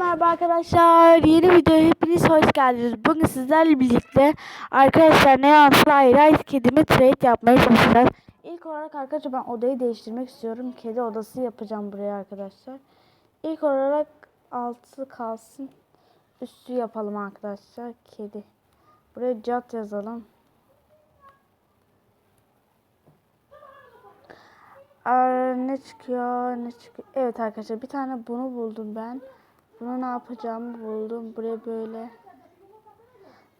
merhaba arkadaşlar. Yeni videoya hepiniz hoş geldiniz. Bugün sizlerle birlikte arkadaşlar Neon Fly Rice kedimi trade yapmaya çalışacağız. İlk olarak arkadaşlar ben odayı değiştirmek istiyorum. Kedi odası yapacağım buraya arkadaşlar. İlk olarak altı kalsın. Üstü yapalım arkadaşlar. Kedi. Buraya cat yazalım. Aa, ne çıkıyor ne çıkıyor. Evet arkadaşlar bir tane bunu buldum ben. Bunu ne yapacağımı buldum. Buraya böyle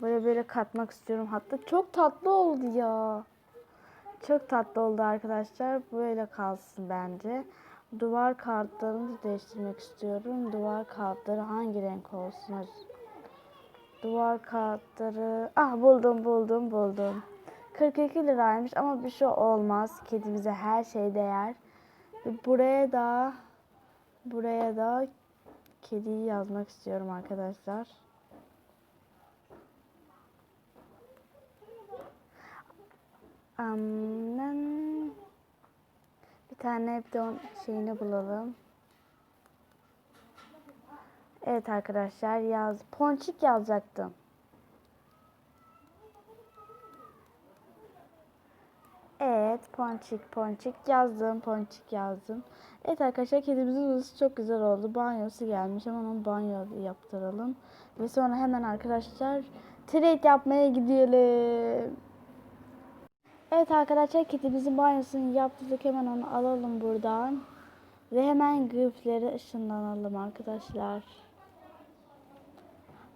buraya böyle katmak istiyorum. Hatta çok tatlı oldu ya. Çok tatlı oldu arkadaşlar. Böyle kalsın bence. Duvar kartlarını da değiştirmek istiyorum. Duvar kartları hangi renk olsun? Duvar kartları. Ah buldum buldum buldum. 42 liraymış ama bir şey olmaz. Kedimize her şey değer. Buraya da buraya da kediyi yazmak istiyorum arkadaşlar. Aman. Bir tane bir de onun şeyini bulalım. Evet arkadaşlar yaz. Ponçik yazacaktım. Evet, ponçik ponçik yazdım, ponçik yazdım. Evet arkadaşlar kedimizin odası çok güzel oldu. Banyosu gelmiş. Hemen onu banyo yaptıralım. Ve sonra hemen arkadaşlar trade yapmaya gidelim. Evet arkadaşlar kedimizin banyosunu yaptık. Hemen onu alalım buradan. Ve hemen grifleri ışınlanalım arkadaşlar.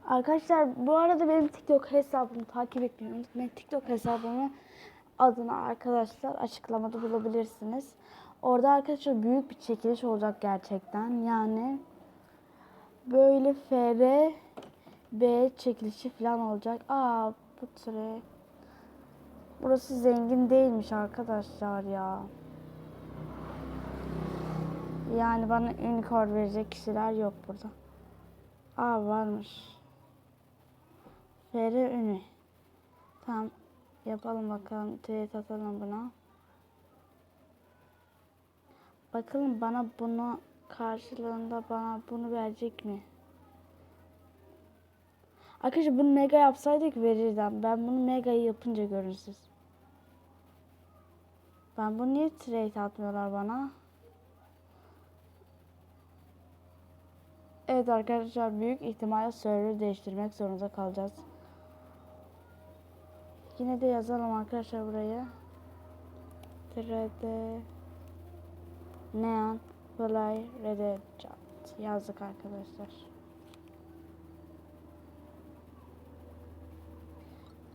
Arkadaşlar bu arada benim TikTok hesabımı takip etmeyi unutmayın. TikTok hesabımı adını arkadaşlar açıklamada bulabilirsiniz. Orada arkadaşlar büyük bir çekiliş olacak gerçekten. Yani böyle FR B çekilişi falan olacak. Aa bu türe. Burası zengin değilmiş arkadaşlar ya. Yani bana unicorn verecek kişiler yok burada. Aa varmış. FR ünü. Tamam Yapalım bakalım. Tweet atalım buna. Bakalım bana bunu karşılığında bana bunu verecek mi? Arkadaşlar bunu mega yapsaydık verirdim. Ben bunu mega'yı yapınca görürsünüz. Ben bunu niye trade atmıyorlar bana? Evet arkadaşlar büyük ihtimalle server değiştirmek zorunda kalacağız. Yine de yazalım arkadaşlar buraya. 3D Neon Fly Red Chat yazdık arkadaşlar.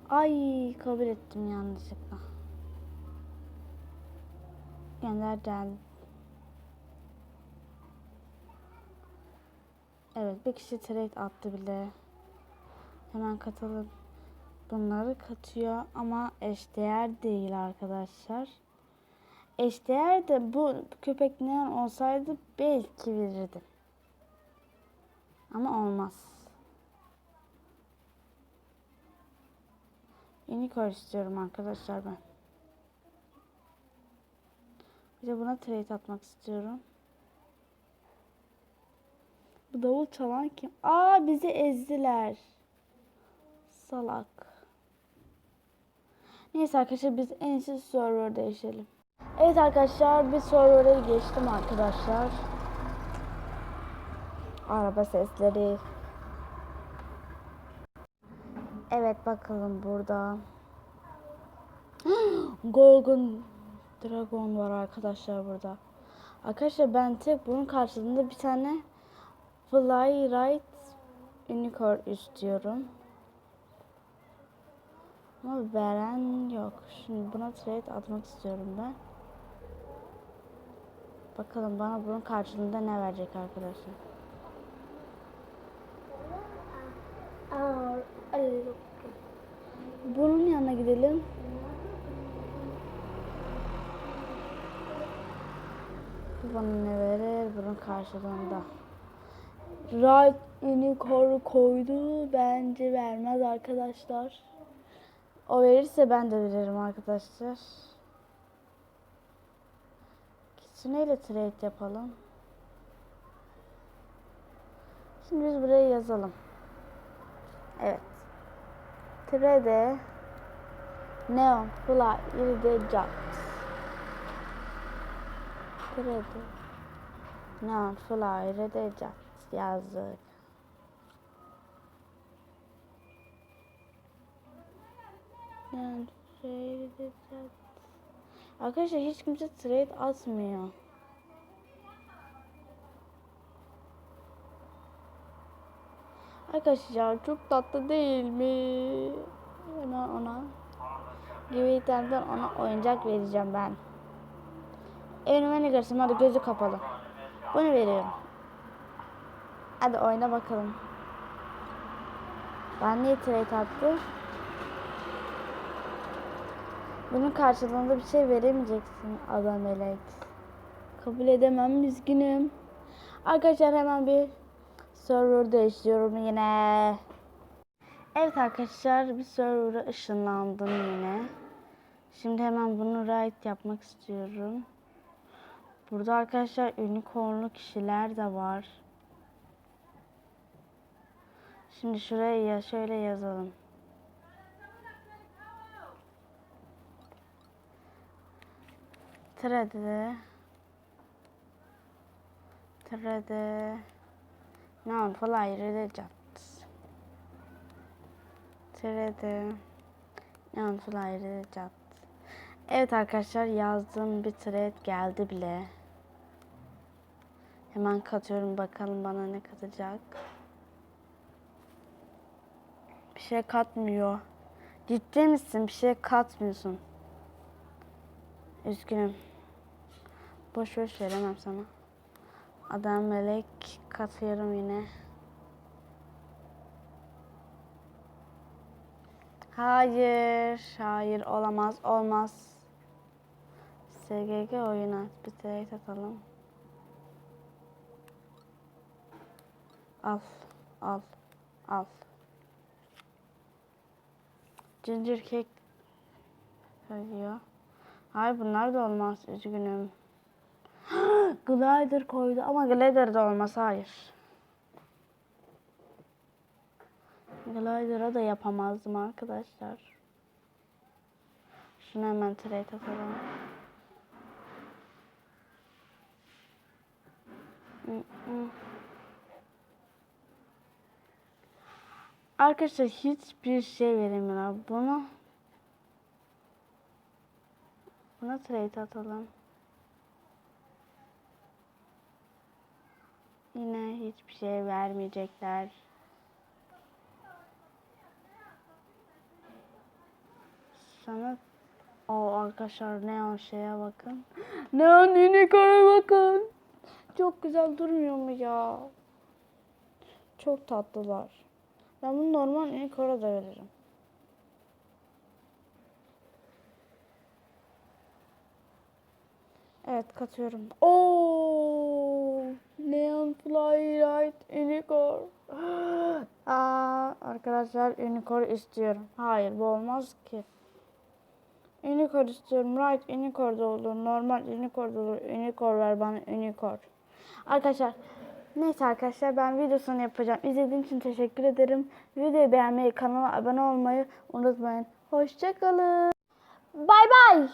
Ay kabul ettim yanlışlıkla. Gönder geldi. Evet bir kişi trade attı bile. Hemen katalım bunları katıyor ama eşdeğer değil arkadaşlar. Eşdeğer de bu köpek neon olsaydı belki verirdim. Ama olmaz. Unicorn istiyorum arkadaşlar ben. Bir de buna trade atmak istiyorum. Bu davul çalan kim? Aa bizi ezdiler. Salak. Neyse arkadaşlar biz en iyisi server değişelim. Evet arkadaşlar bir server'a geçtim arkadaşlar. Araba sesleri. Evet bakalım burada. Golden Dragon var arkadaşlar burada. Arkadaşlar ben tek bunun karşılığında bir tane Fly Right Unicorn istiyorum. Ama veren yok. Şimdi buna trade atmak istiyorum ben. Bakalım bana bunun karşılığında ne verecek arkadaşlar. Bunun yanına gidelim. Bana ne verir bunun karşılığında. Right unicorn koydu. Bence vermez arkadaşlar. O verirse ben de veririm arkadaşlar. Kitsune trade yapalım. Şimdi biz buraya yazalım. Evet. Trede Neon Fly Iridescent Trede Neon Fly Iridescent yazdık. Neon Fly Iridescent Arkadaşlar hiç kimse trade atmıyor. Arkadaşlar çok tatlı değil mi? Hemen ona gibi itemden ona oyuncak vereceğim ben. Evime ne görsün hadi gözü kapalı. Bunu veriyorum. Hadi oyna bakalım. Ben niye trade attım? Bunun karşılığında bir şey veremeyeceksin adam melek. Kabul edemem üzgünüm. Arkadaşlar hemen bir server değiştiriyorum yine. Evet arkadaşlar bir server'a ışınlandım yine. Şimdi hemen bunu right yapmak istiyorum. Burada arkadaşlar unicornlu kişiler de var. Şimdi şuraya ya şöyle yazalım. Trade Trade Non fly redeceğiz. Trade Non fly redeceğiz. Evet arkadaşlar yazdığım bir thread geldi bile. Hemen katıyorum bakalım bana ne katacak. Bir şey katmıyor. Ciddi misin? Bir şey katmıyorsun. Üzgünüm. Boş boş veremem sana. Adam melek katıyorum yine. Hayır, hayır olamaz, olmaz. SGG oyuna bir trade atalım. Al, al, al. Ginger cake söylüyor. Hayır bunlar da olmaz, üzgünüm. Glider koydu ama glider de olmaz hayır. Glider'a da yapamazdım arkadaşlar. Şunu hemen trade atalım. Arkadaşlar hiçbir şey veremiyorum. Bunu buna trade atalım. Yine hiçbir şey vermeyecekler. Sana o arkadaşlar neon şeye bakın. Neon unicorn'a bakın. Çok güzel durmuyor mu ya? Çok tatlılar. Ben bunu normal unicorn'a da veririm. Evet katıyorum. Oo! Neon Fly Right Unicorn. Aa, arkadaşlar unicorn istiyorum. Hayır bu olmaz ki. Unicorn istiyorum. Right unicorn da olur. Normal unicorn da olur. Unicorn ver bana unicorn. Arkadaşlar neyse arkadaşlar ben videosunu yapacağım. İzlediğiniz için teşekkür ederim. Videoyu beğenmeyi, kanala abone olmayı unutmayın. Hoşçakalın. Bay bay.